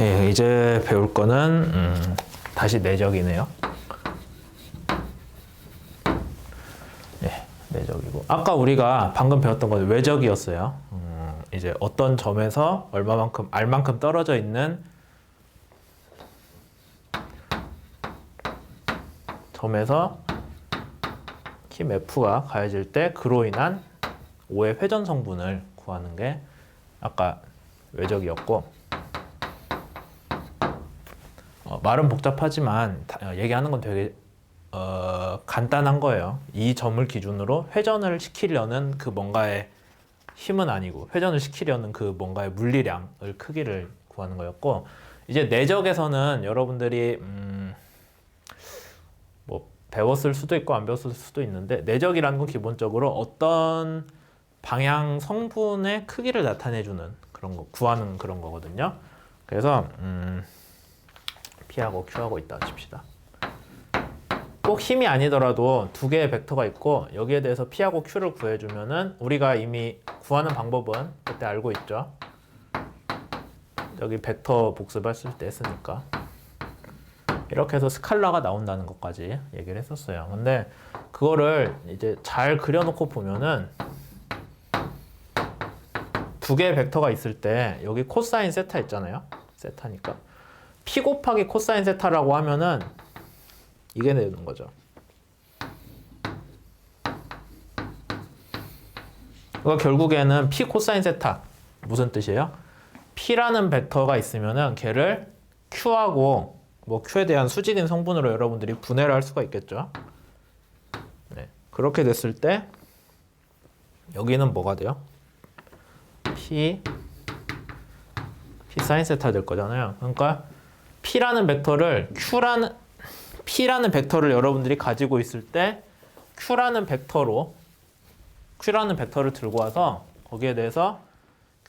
예, 이제 배울 거는 음, 다시 내적이네요. 예, 내적이고 아까 우리가 방금 배웠던 건 외적이었어요. 음, 이제 어떤 점에서 얼마만큼 알만큼 떨어져 있는 점에서 힘 F가 가해질 때 그로 인한 O의 회전 성분을 구하는 게 아까 외적이었고 어, 말은 복잡하지만 다- 어, 얘기하는 건 되게 어, 간단한 거예요. 이 점을 기준으로 회전을 시키려는 그 뭔가의 힘은 아니고 회전을 시키려는 그 뭔가의 물리량을 크기를 구하는 거였고 이제 내적에서는 여러분들이 음, 뭐 배웠을 수도 있고 안 배웠을 수도 있는데 내적이라는 건 기본적으로 어떤 방향 성분의 크기를 나타내주는 그런 거 구하는 그런 거거든요. 그래서 음, P하고 Q하고 있다 칩시다. 꼭 힘이 아니더라도 두 개의 벡터가 있고 여기에 대해서 P하고 Q를 구해주면은 우리가 이미 구하는 방법은 그때 알고 있죠. 여기 벡터 복습했을 때 했으니까 이렇게 해서 스칼라가 나온다는 것까지 얘기를 했었어요. 근데 그거를 이제 잘 그려놓고 보면은 두 개의 벡터가 있을 때 여기 코사인 세타 있잖아요. 세타니까 P 곱하기 코사인 세타라고 하면은 이게 되는 거죠. 그러니까 결국에는 P 코사인 세타 무슨 뜻이에요? P라는 벡터가 있으면은 걔를 Q하고 뭐 Q에 대한 수직인 성분으로 여러분들이 분해를 할 수가 있겠죠. 네. 그렇게 됐을 때 여기는 뭐가 돼요? P P 사인 세타 될 거잖아요. 그러니까 P라는 벡터를 Q라는 P라는 벡터를 여러분들이 가지고 있을 때 Q라는 벡터로 Q라는 벡터를 들고 와서 거기에 대해서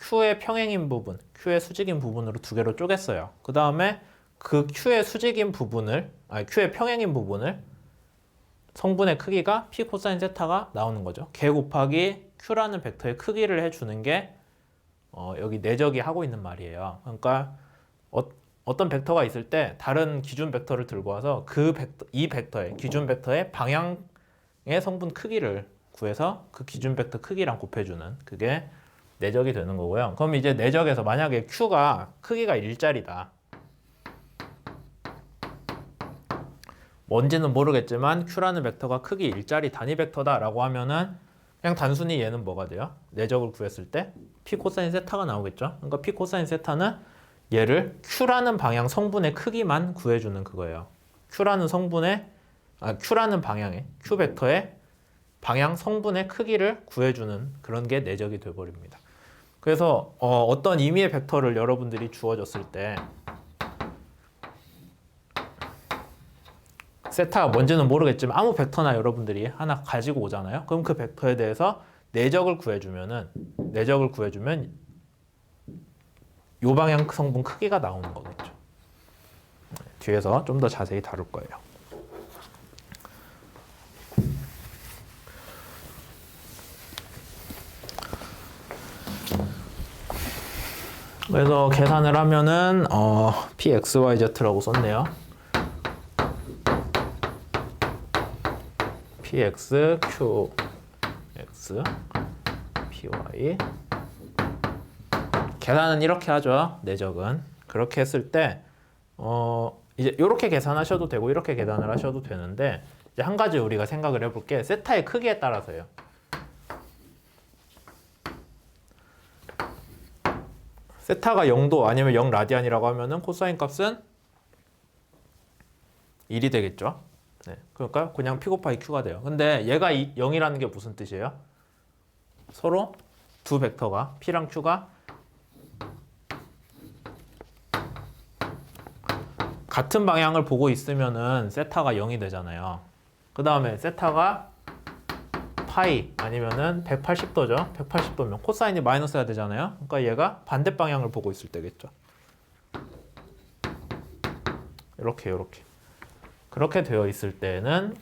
Q의 평행인 부분, Q의 수직인 부분으로 두 개로 쪼갰어요. 그 다음에 그 Q의 수직인 부분을, 아니 Q의 평행인 부분을 성분의 크기가 P 코사인 세타가 나오는 거죠. 개 곱하기 Q라는 벡터의 크기를 해주는 게 어, 여기 내적이 하고 있는 말이에요. 그러니까 어, 어떤 벡터가 있을 때 다른 기준 벡터를 들고 와서 그 벡터, 이 벡터의 기준 벡터의 방향의 성분 크기를 구해서 그 기준 벡터 크기랑 곱해주는 그게 내적이 되는 거고요. 그럼 이제 내적에서 만약에 Q가 크기가 일자리다. 뭔지는 모르겠지만 Q라는 벡터가 크기 일자리 단위 벡터다라고 하면은 그냥 단순히 얘는 뭐가 돼요? 내적을 구했을 때 P 코사인 세타가 나오겠죠. 그러니까 P 코사인 세타는 얘를 Q라는 방향 성분의 크기만 구해주는 그거예요. Q라는 성분의 아, Q라는 방향의 Q 벡터의 방향 성분의 크기를 구해주는 그런 게 내적이 돼버립니다. 그래서 어, 어떤 임의의 벡터를 여러분들이 주어졌을 때 세타가 뭔지는 모르겠지만 아무 벡터나 여러분들이 하나 가지고 오잖아요. 그럼 그 벡터에 대해서 내적을 구해주면은 내적을 구해주면 요 방향 성분 크기가 나오는 거겠죠. 네, 뒤에서 좀 더 자세히 다룰 거예요. 그래서 계산을 하면은 어, pxyz라고 썼네요. px q x py 계산은 이렇게 하죠. 내적은 그렇게 했을 때 어, 이제 이렇게 계산하셔도 되고 이렇게 계산을 하셔도 되는데 이제 한 가지 우리가 생각을 해볼 게 세타의 크기에 따라서요. 세타가 0도 아니면 0 라디안이라고 하면은 코사인 값은 1이 되겠죠. 네. 그러니까 그냥 곱하기 Q가 돼요. 근데 얘가 0이라는 게 무슨 뜻이에요? 서로 두 벡터가 P랑 Q가 같은 방향을 보고 있으면은 세타가 0이 되잖아요. 그 다음에 세타가 파이 아니면은 180도죠. 180도면 코사인이 마이너스가 되잖아요. 그러니까 얘가 반대 방향을 보고 있을 때겠죠. 이렇게 이렇게 그렇게 되어 있을 때는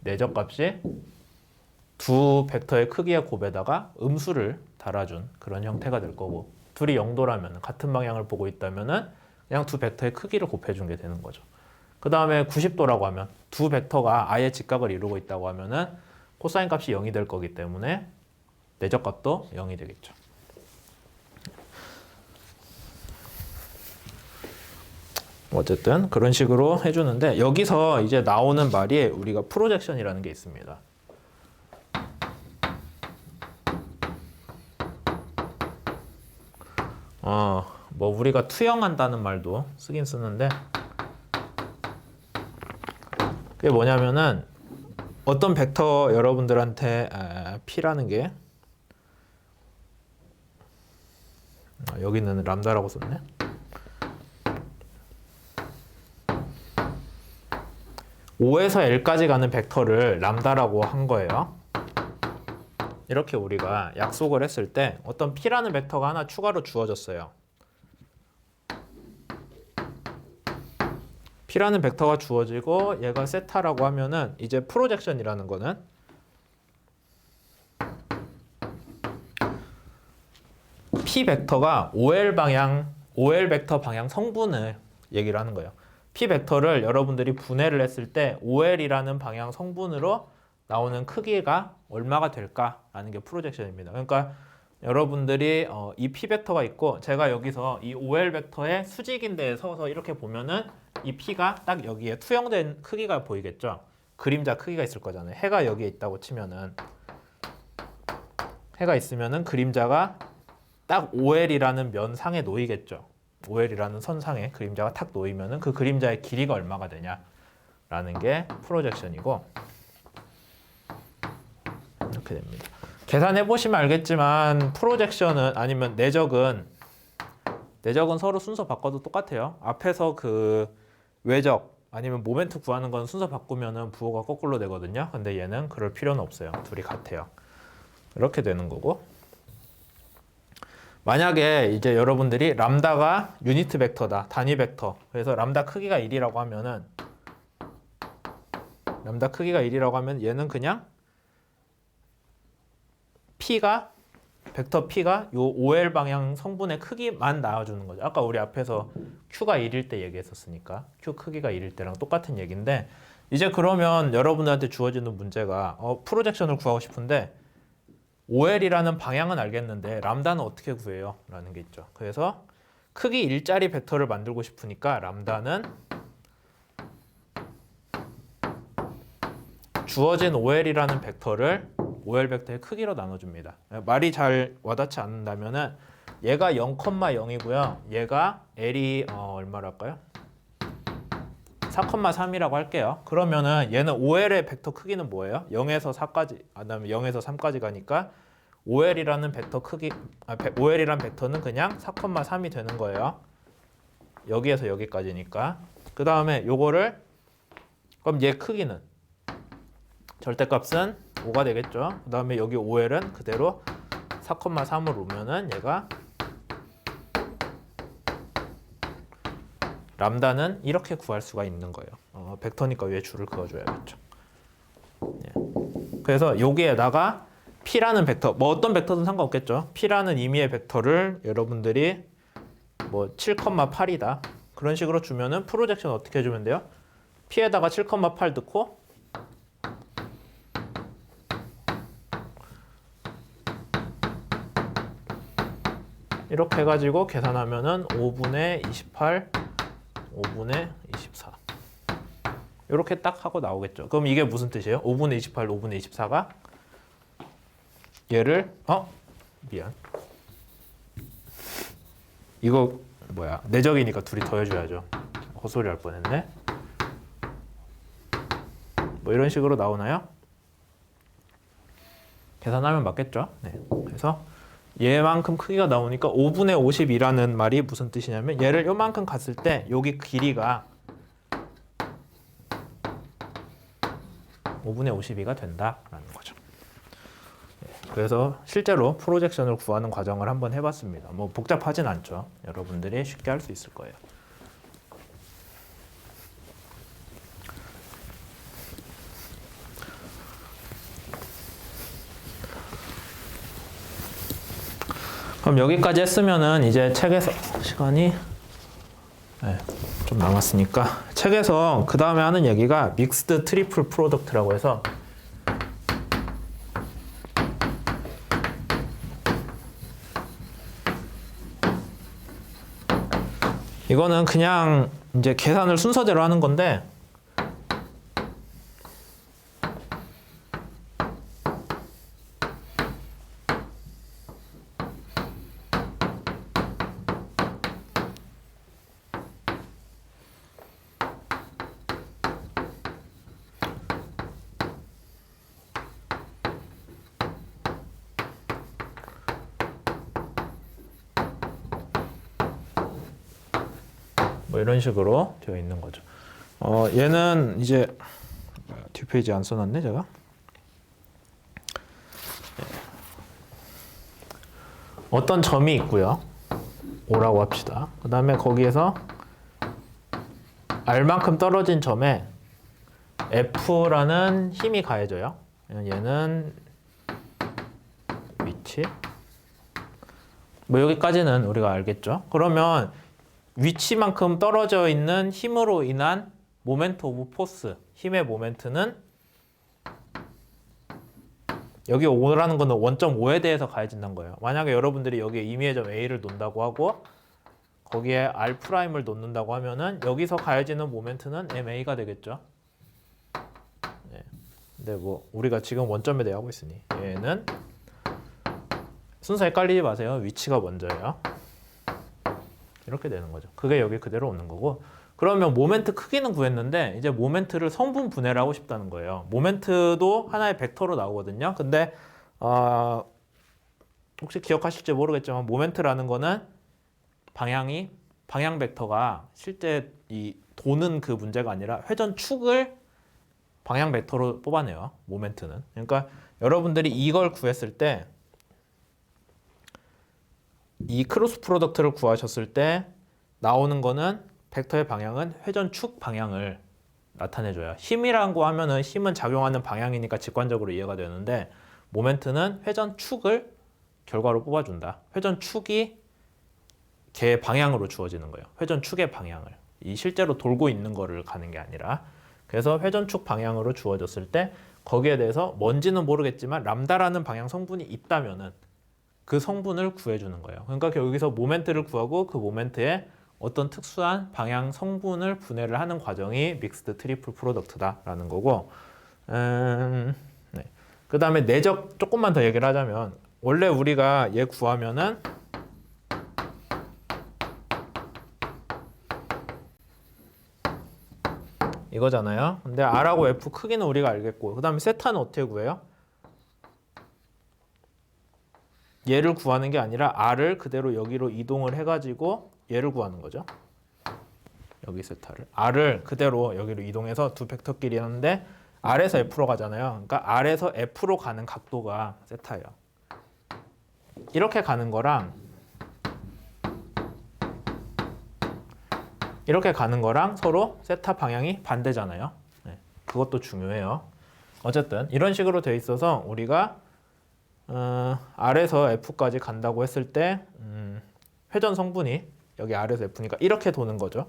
내적 값이 두 벡터의 크기의 곱에다가 음수를 달아준 그런 형태가 될 거고 둘이 0도라면 같은 방향을 보고 있다면은 그냥 두 벡터의 크기를 곱해준 게 되는 거죠. 그 다음에 90도라고 하면 두 벡터가 아예 직각을 이루고 있다고 하면은 코사인 값이 0이 될 거기 때문에 내적 값도 0이 되겠죠. 어쨌든 그런 식으로 해주는데 여기서 이제 나오는 말이 우리가 프로젝션이라는 게 있습니다. 어, 뭐 우리가 투영한다는 말도 쓰긴 쓰는데 그게 뭐냐면은 어떤 벡터 여러분들한테 에, P라는 게 아, 여기는 람다라고 썼네. 오에서 L까지 가는 벡터를 람다라고 한 거예요. 이렇게 우리가 약속을 했을 때 어떤 P라는 벡터가 하나 추가로 주어졌어요. P라는 벡터가 주어지고 얘가 세타라고 하면은 이제 프로젝션이라는 거는 P 벡터가 OL 방향, OL 벡터 방향 성분을 얘기를 하는 거예요. P 벡터를 여러분들이 분해를 했을 때 OL이라는 방향 성분으로 나오는 크기가 얼마가 될까라는 게 프로젝션입니다. 그러니까 여러분들이 어, 이 P 벡터가 있고 제가 여기서 이 OL 벡터의 수직인대에 서서 이렇게 보면은 이 P가 딱 여기에 투영된 크기가 보이겠죠. 그림자 크기가 있을 거잖아요. 해가 여기에 있다고 치면은 해가 있으면은 그림자가 딱 OL이라는 면상에 놓이겠죠. OL이라는 선상에 그림자가 탁 놓이면은 그 그림자의 길이가 얼마가 되냐라는 게 프로젝션이고 이렇게 됩니다. 계산해 보시면 알겠지만 프로젝션은 아니면 내적은 내적은 서로 순서 바꿔도 똑같아요. 앞에서 그 외적 아니면 모멘트 구하는 건 순서 바꾸면은 부호가 거꾸로 되거든요. 근데 얘는 그럴 필요는 없어요. 둘이 같아요. 이렇게 되는 거고. 만약에 이제 여러분들이 람다가 유니트 벡터다. 단위 벡터. 그래서 람다 크기가 1이라고 하면은 람다 크기가 1이라고 하면 얘는 그냥 P가 벡터 P가 요 OL 방향 성분의 크기만 나와주는 거죠. 아까 우리 앞에서 Q가 1일 때 얘기했었으니까 Q 크기가 1일 때랑 똑같은 얘기인데 이제 그러면 여러분들한테 주어지는 문제가 어, 프로젝션을 구하고 싶은데 OL이라는 방향은 알겠는데 람다는 어떻게 구해요? 라는 게 있죠. 그래서 크기 일자리 벡터를 만들고 싶으니까 람다는 주어진 OL이라는 벡터를 OL 벡터의 크기로 나눠줍니다. 말이 잘 와닿지 않는다면은 얘가 0,0이고요. 얘가 L이 어, 얼마로 할까요? 4,3이라고 할게요. 그러면은 얘는 OL의 벡터 크기는 뭐예요? 0에서 4까지, 아, 그다음에 0에서 3까지 가니까 OL이라는 벡터 크기, 아, OL이라는 벡터는 그냥 4,3이 되는 거예요. 여기에서 여기까지니까. 그 다음에 요거를 그럼 얘 크기는 절대값은 5가 되겠죠. 그 다음에 여기 OL은 그대로 4,3을 오면은 얘가 람다는 이렇게 구할 수가 있는 거예요. 어, 벡터니까 위에 줄을 그어줘야겠죠. 예. 그래서 여기에다가 P라는 벡터, 뭐 어떤 벡터든 상관없겠죠. P라는 의미의 벡터를 여러분들이 뭐 7,8이다. 그런 식으로 주면은 프로젝션 어떻게 해주면 돼요? P에다가 7,8 넣고 이렇게 해가지고 계산하면은 5분의 28, 5분의 24. 이렇게 딱 하고 나오겠죠. 그럼 이게 무슨 뜻이에요? 5분의 28, 5분의 24가 얘를 어 미안. 이거 뭐야 내적이니까 둘이 더해줘야죠. 헛소리 할 뻔했네. 뭐 이런 식으로 나오나요? 계산하면 맞겠죠? 네. 그래서 얘만큼 크기가 나오니까 5분의 50이라는 말이 무슨 뜻이냐면 얘를 요만큼 갔을 때 여기 길이가 5분의 52가 된다라는 거죠. 네, 그래서 실제로 프로젝션을 구하는 과정을 한번 해봤습니다. 뭐 복잡하진 않죠. 여러분들이 쉽게 할 수 있을 거예요. 그럼 여기까지 했으면은 이제 책에서 시간이 네, 좀 남았으니까 책에서 그 다음에 하는 얘기가 믹스드 트리플 프로덕트라고 해서 이거는 그냥 이제 계산을 순서대로 하는 건데 뭐 이런 식으로 되어 있는 거죠. 어, 얘는 이제 뒷페이지 안 써놨네 제가. 예. 어떤 점이 있고요. O라고 합시다. 그 다음에 거기에서 R만큼 떨어진 점에 F라는 힘이 가해져요. 얘는 위치. 뭐 여기까지는 우리가 알겠죠. 그러면 위치만큼 떨어져 있는 힘으로 인한 모멘트 오브 포스, 힘의 모멘트는 여기 5라는 거는 원점 5에 대해서 가해진다는 거예요. 만약에 여러분들이 여기에 임의의 점 A를 놓는다고 하고 거기에 R 프라임을 놓는다고 하면은 여기서 가해지는 모멘트는 MA가 되겠죠. 네. 근데 뭐 우리가 지금 원점에 대해 하고 있으니 얘는 순서 헷갈리지 마세요. 위치가 먼저예요. 이렇게 되는 거죠. 그게 여기 그대로 오는 거고. 그러면 모멘트 크기는 구했는데 이제 모멘트를 성분 분해를 하고 싶다는 거예요. 모멘트도 하나의 벡터로 나오거든요. 근데 어, 혹시 기억하실지 모르겠지만 모멘트라는 거는 방향이 방향 벡터가 실제 이 도는 그 문제가 아니라 회전 축을 방향 벡터로 뽑아내요. 모멘트는. 그러니까 여러분들이 이걸 구했을 때 이 크로스 프로덕트를 구하셨을 때 나오는 거는 벡터의 방향은 회전축 방향을 나타내줘요. 힘이라고 하면은 힘은 작용하는 방향이니까 직관적으로 이해가 되는데 모멘트는 회전축을 결과로 뽑아준다. 회전축이 걔 방향으로 주어지는 거예요. 회전축의 방향을. 이 실제로 돌고 있는 거를 가는 게 아니라 그래서 회전축 방향으로 주어졌을 때 거기에 대해서 뭔지는 모르겠지만 람다라는 방향 성분이 있다면은 그 성분을 구해주는 거예요. 그러니까 여기서 모멘트를 구하고 그 모멘트에 어떤 특수한 방향 성분을 분해를 하는 과정이 믹스드 트리플 프로덕트다라는 거고, 음, 네. 그 다음에 내적 조금만 더 얘기를 하자면 원래 우리가 얘 구하면은 이거잖아요. 근데 R하고 F 크기는 우리가 알겠고, 그 다음에 세타는 어떻게 구해요? 얘를 구하는 게 아니라 R을 그대로 여기로 이동을 해가지고 얘를 구하는 거죠. 여기 세타를 R을 그대로 여기로 이동해서 두 벡터끼리 하는데 R에서 F로 가잖아요. 그러니까 R에서 F로 가는 각도가 세타예요. 이렇게 가는 거랑 이렇게 가는 거랑 서로 세타 방향이 반대잖아요. 네, 그것도 중요해요. 어쨌든 이런 식으로 돼 있어서 우리가 어, R에서 F까지 간다고 했을 때 음, 회전 성분이 여기 R에서 F니까 이렇게 도는 거죠.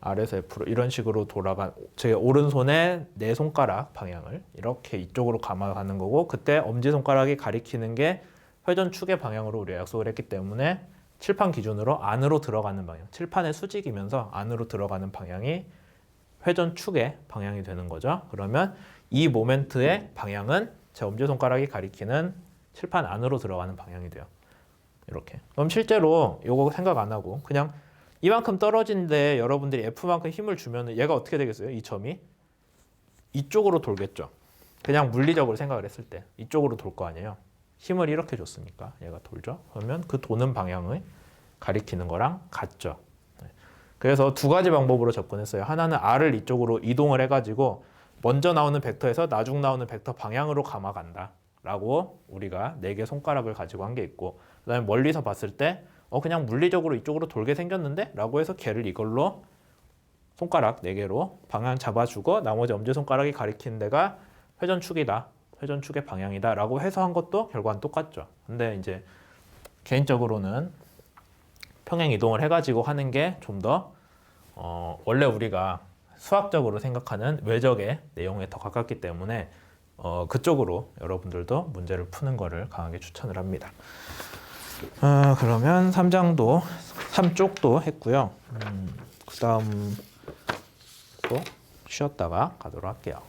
R에서 F로 이런 식으로 돌아가 제 오른손의 네 손가락 방향을 이렇게 이쪽으로 감아가는 거고 그때 엄지 손가락이 가리키는 게 회전 축의 방향으로 우리가 약속을 했기 때문에 칠판 기준으로 안으로 들어가는 방향, 칠판에 수직이면서 안으로 들어가는 방향이 회전 축의 방향이 되는 거죠. 그러면 이 모멘트의 방향은 제 엄지손가락이 가리키는 칠판 안으로 들어가는 방향이 돼요. 이렇게. 그럼 실제로 요거 생각 안 하고 그냥 이만큼 떨어진데 여러분들이 F만큼 힘을 주면 얘가 어떻게 되겠어요? 이 점이 이쪽으로 돌겠죠. 그냥 물리적으로 생각을 했을 때 이쪽으로 돌 거 아니에요. 힘을 이렇게 줬으니까 얘가 돌죠. 그러면 그 도는 방향을 가리키는 거랑 같죠. 네. 그래서 두 가지 방법으로 접근했어요. 하나는 R을 이쪽으로 이동을 해가지고 먼저 나오는 벡터에서 나중 나오는 벡터 방향으로 감아간다. 라고 우리가 네 개 손가락을 가지고 한 게 있고 그 다음에 멀리서 봤을 때 어 그냥 물리적으로 이쪽으로 돌게 생겼는데 라고 해서 걔를 이걸로 손가락 네 개로 방향 잡아주고 나머지 엄지 손가락이 가리키는 데가 회전축이다. 회전축의 방향이다. 라고 해서 한 것도 결과는 똑같죠. 근데 이제 개인적으로는 평행 이동을 해가지고 하는 게 좀더 어, 원래 우리가 수학적으로 생각하는 외적의 내용에 더 가깝기 때문에 어, 그쪽으로 여러분들도 문제를 푸는 거를 강하게 추천을 합니다. 어, 그러면 3장도 3쪽도 했고요. 음, 그 다음 또 쉬었다가 가도록 할게요.